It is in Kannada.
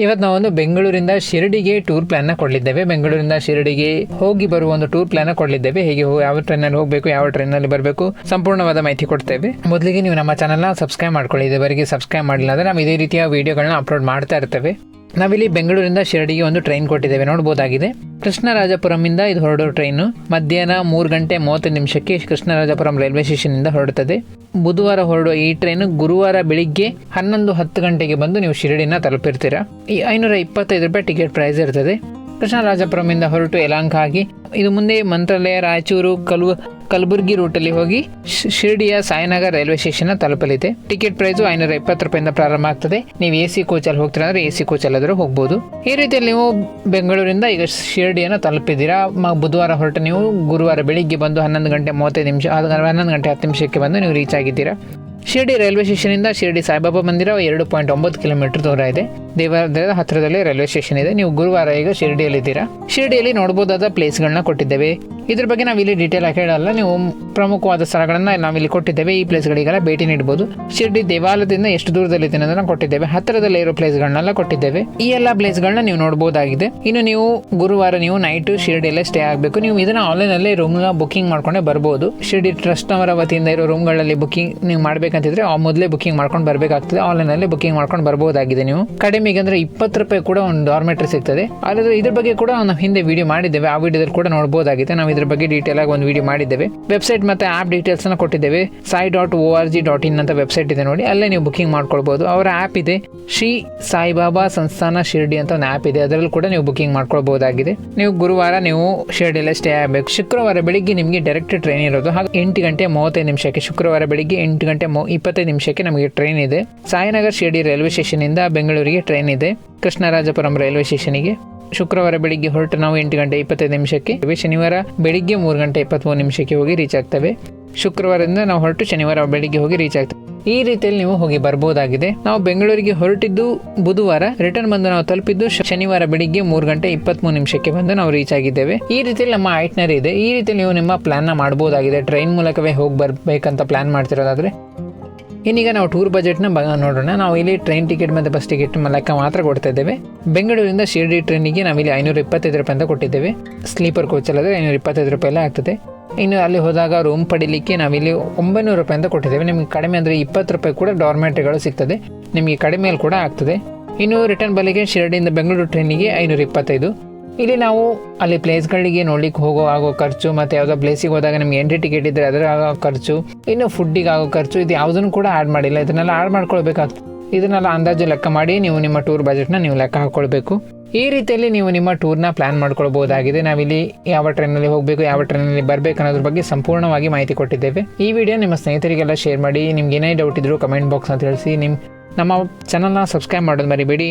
ಇವತ್ತು ನಾವೊಂದು ಬೆಂಗಳೂರಿಂದ ಶಿರಡಿಗೆ ಟೂರ್ ಪ್ಲಾನ್ನ ಕೊಡಲಿದ್ದೇವೆ. ಬೆಂಗಳೂರಿಂದ ಶಿರಡಿಗೆ ಹೋಗಿ ಬರುವ ಒಂದು ಟೂರ್ ಪ್ಲಾನ್ನ ಕೊಡಲಿದ್ದೇವೆ. ಹೇಗೆ ಯಾವ ಯಾವ ಟ್ರೈನಲ್ಲಿ ಹೋಗಬೇಕು, ಯಾವ ಟ್ರೈನ್ನಲ್ಲಿ ಬರಬೇಕು ಸಂಪೂರ್ಣವಾದ ಮಾಹಿತಿ ಕೊಡ್ತೇವೆ. ಮೊದಲಿಗೆ ನೀವು ನಮ್ಮ ಚಾನಲ್ನ ಸಬ್ಸ್ಕ್ರೈಬ್ ಮಾಡ್ಕೊಳ್ಳಿ. ಇದುವರೆಗೆ ಸಬ್ಸ್ಕ್ರೈಬ್ ಮಾಡಿಲ್ಲ ಅಂದ್ರೆ ನಾವು ಇದೇ ರೀತಿಯ ವಿಡಿಯೋಗಳನ್ನ ಅಪ್ಲೋಡ್ ಮಾಡ್ತಾ ಇರ್ತೇವೆ. ನಾವಿಲ್ಲಿ ಬೆಂಗಳೂರಿಂದ ಶಿರಡಿಗೆ ಒಂದು ಟ್ರೈನ್ ಕೊಟ್ಟಿದ್ದೇವೆ. ನೋಡಬಹುದಾಗಿದೆ ಕೃಷ್ಣರಾಜಪುರಮಿಂದ ಇದು ಹೊರಡೋ ಟ್ರೈನು. ಮಧ್ಯಾಹ್ನ ಮೂರು ಗಂಟೆ ಮೂವತ್ತು ನಿಮಿಷಕ್ಕೆ ಕೃಷ್ಣರಾಜಪುರಂ ರೈಲ್ವೆ ಸ್ಟೇಷನ್ ಇಂದ ಹೊರಡುತ್ತದೆ. ಬುಧವಾರ ಹೊರಡುವ ಈ ಟ್ರೈನ್ ಗುರುವಾರ ಬೆಳಿಗ್ಗೆ ಹನ್ನೊಂದು ಹತ್ತು ಗಂಟೆಗೆ ಬಂದು ನೀವು ಶಿರಡಿನ ತಲುಪಿರ್ತೀರಾ. ಈ ಐನೂರ ಇಪ್ಪತ್ತೈದು ರೂಪಾಯಿ ಟಿಕೆಟ್ ಪ್ರೈಸ್ ಇರ್ತದೆ. ಕೃಷ್ಣರಾಜಪುರಮಿಂದ ಹೊರಟು ಯಲಹಂಕ ಆಗಿ ಇದು ಮುಂದೆ ಮಂತ್ರಾಲಯ, ರಾಯಚೂರು ಕಲಬುರ್ಗಿ ಕಲಬುರಗಿ ರೂಟಲ್ಲಿ ಹೋಗಿ ಶಿರ್ಡಿಯ ಸಾಯಿನಗರ್ ರೈಲ್ವೆ ಸ್ಟೇಷನ್ ತಲುಪಲಿದೆ. ಟಿಕೆಟ್ ಪ್ರೈಸು ಐನೂರ ಇಪ್ಪತ್ತು ರೂಪಾಯಿಂದ ಪ್ರಾರಂಭ ಆಗ್ತದೆ. ನೀವು ಎ ಸಿ ಕೋಚಲ್ಲಿ ಹೋಗ್ತೀರಾ ಅಂದ್ರೆ ಎ ಸಿ ಕೋಚಲ್ಲಾದರೂ ಹೋಗ್ಬೋದು. ಈ ರೀತಿಯಲ್ಲಿ ನೀವು ಬೆಂಗಳೂರಿಂದ ಈಗ ಶಿರ್ಡಿಯನ್ನು ತಲುಪಿದ್ದೀರಾ? ಬುಧವಾರ ಹೊರಟು ನೀವು ಗುರುವಾರ ಬೆಳಿಗ್ಗೆ ಬಂದು ಹನ್ನೊಂದು ಗಂಟೆ ಮೂವತ್ತೈದು ನಿಮಿಷ ಹನ್ನೊಂದು ಗಂಟೆ ಹತ್ತು ನಿಮಿಷಕ್ಕೆ ಬಂದು ನೀವು ರೀಚ್ ಆಗಿದ್ದೀರಾ. ಶಿರ್ಡಿ ರೈಲ್ವೆ ಸ್ಟೇಷನಿಂದ ಶಿರ್ಡಿ ಸಾಯಿಬಾಬಾ ಮಂದಿರ ಎರಡು ಪಾಯಿಂಟ್ ಒಂಬತ್ತು ಕಿಲೋಮೀಟರ್ ದೂರ ಇದೆ. ದೇವಾಲಯದ ಹತ್ತಿರದಲ್ಲಿ ರೈಲ್ವೆ ಸ್ಟೇಷನ್ ಇದೆ. ನೀವು ಗುರುವಾರ ಈಗ ಶಿರ್ಡಿಯಲ್ಲಿದ್ದೀರಾ ಶಿರ್ಡಿಯಲ್ಲಿ ನೋಡಬಹುದಾದ ಪ್ಲೇಸ್ಗಳನ್ನ ಕೊಟ್ಟಿದ್ದೇವೆ. ಇದ್ರ ಬಗ್ಗೆ ನಾವು ಇಲ್ಲಿ ಡೀಟೇಲ್ ಆಗಿ ಹೇಳಲ್ಲ. ನೀವು ಪ್ರಮುಖವಾದ ಸ್ಥಳಗಳನ್ನ ನಾವಿಲ್ಲಿ ಕೊಟ್ಟಿದ್ದೇವೆ. ಈ ಪ್ಲೇಸ್ಗಳಿಗೆಲ್ಲ ಭೇಟಿ ನೀಡಬಹುದು. ಶಿರ್ಡಿ ದೇವಾಲಯದಿಂದ ಎಷ್ಟು ದೂರದಲ್ಲಿದೆ ಅನ್ನೋದನ್ನ ಕೊಟ್ಟಿದ್ದೇವೆ. ಹತ್ತಿರದಲ್ಲಿ ಇರೋ ಪ್ಲೇಸ್ಗಳನ್ನೆಲ್ಲ ಕೊಟ್ಟಿದ್ದೇವೆ. ಈ ಎಲ್ಲ ಪ್ಲೇಸ್ಗಳನ್ನ ನೀವು ನೋಡಬಹುದಾಗಿದೆ. ಇನ್ನು ನೀವು ಗುರುವಾರ ನೀವು ನೈಟ್ ಶಿರ್ಡಿಯಲ್ಲೇ ಸ್ಟೇ ಆಗಬೇಕು. ನೀವು ಇದನ್ನ ಆನ್ಲೈನ್ ಅಲ್ಲಿ ರೂಮ್ ಬುಕಿಂಗ್ ಮಾಡ್ಕೊಂಡೇ ಬರಬಹುದು ಶಿರ್ಡಿ ಟ್ರಸ್ಟ್ ಅವರ ವತಿಯಿಂದ ಇರೋ ರೂಮ್ಗಳಲ್ಲಿ ಬುಕಿಂಗ್ ನೀವು ಮಾಡ್ಬೇಕಂತಿದ್ರೆ ಮೊದಲೇ ಬುಕಿಂಗ್ ಮಾಡ್ಕೊಂಡು ಬರಬೇಕಾಗ್ತದೆ. ಆನ್ಲೈನ್ ಅಲ್ಲಿ ಬುಕಿಂಗ್ ಮಾಡ್ಕೊಂಡು ಬರಬಹುದಾಗಿದೆ ನೀವು. ಕಡಿಮೆಗೆ ಅಂದ್ರೆ ಇಪ್ಪತ್ತು ರೂಪಾಯಿ ಕೂಡ ಒಂದು ಡಾರ್ಮೆಟ್ರಿ ಸಿಗ್ತದೆ. ಆದ್ರೆ ಇದ್ರ ಬಗ್ಗೆ ಕೂಡ ನಾವು ಹಿಂದೆ ವಿಡಿಯೋ ಮಾಡಿದ್ದೇವೆ. ಆ ವಿಡಿಯೋದಲ್ಲಿ ಕೂಡ ನೋಡಬಹುದಾಗಿದೆ ನಾವು ಇದ್ರ ಬಗ್ಗೆ ಡೀಟೇಲ್ ಆಗಿ ಒಂದು ವಿಡಿಯೋ ಮಾಡಿದ್ದೇವೆ. ವೆಬ್ಸೈಟ್ ಮತ್ತೆ ಆಪ್ ಡೀಟೇಲ್ಸ್ ಅನ್ನ ಕೊಟ್ಟಿದ್ದೇವೆ. Sai dot O R G dot in ಅಂತ ವೆಬ್ಸೈಟ್ ಇದೆ ನೋಡಿ. ಅಲ್ಲೇ ನೀವು ಬುಕಿಂಗ್ ಮಾಡ್ಕೊಳ್ಬಹುದು ಅವರ ಆಪ್ ಇದೆ. ಶ್ರೀ ಸಾಯಿಬಾಬಾ ಸಂಸ್ಥಾನ ಶಿರ್ಡಿ ಅಂತ ಒಂದು ಆಪ್ ಇದೆ. ಅದರಲ್ಲಿ ಕೂಡ ನೀವು ಬುಕಿಂಗ್ ಮಾಡ್ಕೊಳ್ಬಹುದಾಗಿದೆ ನೀವು ಗುರುವಾರ ನೀವು ಶಿರ್ಡಿಯಲ್ಲೇ ಸ್ಟೇ ಆಗಬೇಕು. ಶುಕ್ರವಾರ ಬೆಳಿಗ್ಗೆ ನಿಮಗೆ ಡೈರೆಕ್ಟ್ ಟ್ರೈನ್ ಇರೋದು. ಹಾಗೆ ಎಂಟು ಗಂಟೆ ಮೂವತ್ತೈದು ನಿಮಿಷಕ್ಕೆ. ಶುಕ್ರವಾರ ಬೆಳಿಗ್ಗೆ ಎಂಟು ಗಂಟೆ ಇಪ್ಪತ್ತೈದು ನಿಮಿಷಕ್ಕೆ ನಮಗೆ ಟ್ರೈನ್ ಇದೆ. ಸಾಯಿನಗರ್ ಶಿರ್ಡಿ ರೈಲ್ವೆ ಸ್ಟೇಷನ್ ಇಂದ ಬೆಂಗಳೂರಿಗೆ ಟ್ರೈನ್ ಇದೆ. ಕೃಷ್ಣರಾಜಪುರಂ ರೈಲ್ವೆ ಸ್ಟೇಷನ್ಗೆ ಶುಕ್ರವಾರ ಬೆಳಿಗ್ಗೆ ಹೊರಟು ನಾವು ಎಂಟು ಗಂಟೆ ಇಪ್ಪತ್ತೈದು ನಿಮಿಷಕ್ಕೆ ಶನಿವಾರ ಬೆಳಿಗ್ಗೆ ಮೂರು ಗಂಟೆ ಇಪ್ಪತ್ತ್ಮೂರು ನಿಮಿಷಕ್ಕೆ ಹೋಗಿ ರೀಚ್ ಆಗ್ತವೆ. ಶುಕ್ರವಾರದಿಂದ ನಾವು ಹೊರಟು ಶನಿವಾರ ಬೆಳಿಗ್ಗೆ ಹೋಗಿ ರೀಚ್ ಆಗ್ತವೆ. ಈ ರೀತಿಯಲ್ಲಿ ನೀವು ಹೋಗಿ ಬರ್ಬೋದಾಗಿದೆ. ನಾವು ಬೆಂಗಳೂರಿಗೆ ಹೊರಟಿದ್ದು ಬುಧವಾರ ರಿಟರ್ನ್ ಬಂದು ನಾವು ತಲುಪಿದ್ದು ಶನಿವಾರ ಬೆಳಿಗ್ಗೆ ಮೂರು ಗಂಟೆ ಇಪ್ಪತ್ಮೂರು ನಿಮಿಷಕ್ಕೆ ಬಂದು ನಾವು ರೀಚ್ ಆಗಿದ್ದೇವೆ. ಈ ರೀತಿಯಲ್ಲಿ ನಮ್ಮ ಐಟ್ನರಿ ಇದೆ. ಈ ರೀತಿಯಲ್ಲಿ ನೀವು ನಿಮ್ಮ ಪ್ಲಾನ್ನ ಮಾಡಬಹುದಾಗಿದೆ ಟ್ರೈನ್ ಮೂಲಕವೇ ಹೋಗಿ ಬರ್ಬೇಕಂತ ಪ್ಲಾನ್ ಮಾಡ್ತಿರೋದಾದ್ರೆ. ಇನ್ನೀಗ ನಾವು ಟೂರ್ ಬಜೆಟ್ನ ನೋಡೋಣ. ನಾವು ಇಲ್ಲಿ ಟ್ರೈನ್ ಟಿಕೆಟ್ ಮತ್ತು ಬಸ್ ಟಿಕೆಟ್ ಲೆಕ್ಕ ಮಾತ್ರ ಕೊಡ್ತಾ ಇದ್ದೇವೆ. ಬೆಂಗಳೂರಿಂದ ಶಿರ್ಡಿ ಟ್ರೈನಿಗೆ ನಾವಿಲ್ಲಿ ಐನೂರ ಇಪ್ಪತ್ತೈದು ರೂಪಾಯಿ ಅಂತ ಕೊಟ್ಟಿದ್ದೇವೆ. ಸ್ಲೀಪರ್ ಕೋಚಲ್ಲಾದರೆ ಐನೂರ ಇಪ್ಪತ್ತೈದು ರೂಪಾಯಿ ಎಲ್ಲ ಆಗ್ತದೆ. ಇನ್ನು ಅಲ್ಲಿ ಹೋದಾಗ ರೂಮ್ ಪಡಿಲಿಕ್ಕೆ ನಾವಿಲ್ಲಿ ಒಂಬೈನೂರು ರೂಪಾಯಿ ಅಂತ ಕೊಟ್ಟಿದ್ದೇವೆ. ನಿಮಗೆ ಕಡಿಮೆ ಅಂದರೆ ಇಪ್ಪತ್ತು ರೂಪಾಯಿ ಕೂಡ ಡಾರ್ಮೆಟ್ರಿಗಳು ಸಿಗ್ತದೆ. ನಿಮಗೆ ಕಡಿಮೆಯಲ್ಲಿ ಕೂಡ ಆಗ್ತದೆ. ಇನ್ನು ರಿಟರ್ನ್ ಬಲಿಗೆ ಶಿರಡಿಯಿಂದ ಬೆಂಗಳೂರು ಟ್ರೈನಿಗೆ ಐನೂರ ಇಪ್ಪತ್ತೈದು. ಇಲ್ಲಿ ನಾವು ಅಲ್ಲಿ ಪ್ಲೇಸ್ಗಳಿಗೆ ನೋಡ್ಲಿಕ್ಕೆ ಹೋಗೋ ಆಗೋ ಖರ್ಚು ಮತ್ತು ಯಾವುದೋ ಪ್ಲೇಸಿಗೆ ಹೋದಾಗ ನಿಮ್ಗೆ ಎಂಟ್ರಿ ಟಿಕೆಟ್ ಇದ್ದರೆ ಅದರ ಆಗೋ ಖರ್ಚು, ಇನ್ನು ಫುಡ್ಡಿಗೆ ಆಗೋ ಖರ್ಚು, ಇದು ಯಾವುದನ್ನು ಕೂಡ ಆ್ಯಡ್ ಮಾಡಿಲ್ಲ. ಇದನ್ನೆಲ್ಲ ಆ್ಯಡ್ ಮಾಡ್ಕೊಳ್ಬೇಕಾಗ್ತದೆ ಇದನ್ನೆಲ್ಲ ಅಂದಾಜು ಲೆಕ್ಕ ಮಾಡಿ ನೀವು ನಿಮ್ಮ ಟೂರ್ ಬಜೆಟ್ನ ನೀವು ಲೆಕ್ಕ ಹಾಕ್ಕೊಳ್ಬೇಕು ಈ ರೀತಿಯಲ್ಲಿ ನೀವು ನಿಮ್ಮ ಟೂರ್ನ ಪ್ಲಾನ್ ಮಾಡ್ಕೊಳ್ಬಹುದಾಗಿದೆ ನಾವಿಲ್ಲಿ ಯಾವ ಟ್ರೈನಲ್ಲಿ ಹೋಗಬೇಕು, ಯಾವ ಟ್ರೈನಲ್ಲಿ ಬರಬೇಕು ಅನ್ನೋದ್ರ ಬಗ್ಗೆ ಸಂಪೂರ್ಣವಾಗಿ ಮಾಹಿತಿ ಕೊಟ್ಟಿದ್ದೇವೆ. ಈ ವಿಡಿಯೋ ನಿಮ್ಮ ಸ್ನೇಹಿತರಿಗೆಲ್ಲ ಶೇರ್ ಮಾಡಿ, ನಿಮ್ಗೆ ಏನೇ ಡೌಟ್ ಇದ್ದರೂ ಕಮೆಂಟ್ ಬಾಕ್ಸ್ ಅಂತ ತಿಳಿಸಿ. ನಿಮ್ಮ ನಮ್ಮ ಚಾನಲ್ನ ಸಬ್ಸ್ಕ್ರೈಬ್ ಮಾಡೋದು ಮರಿಬೇಡಿ.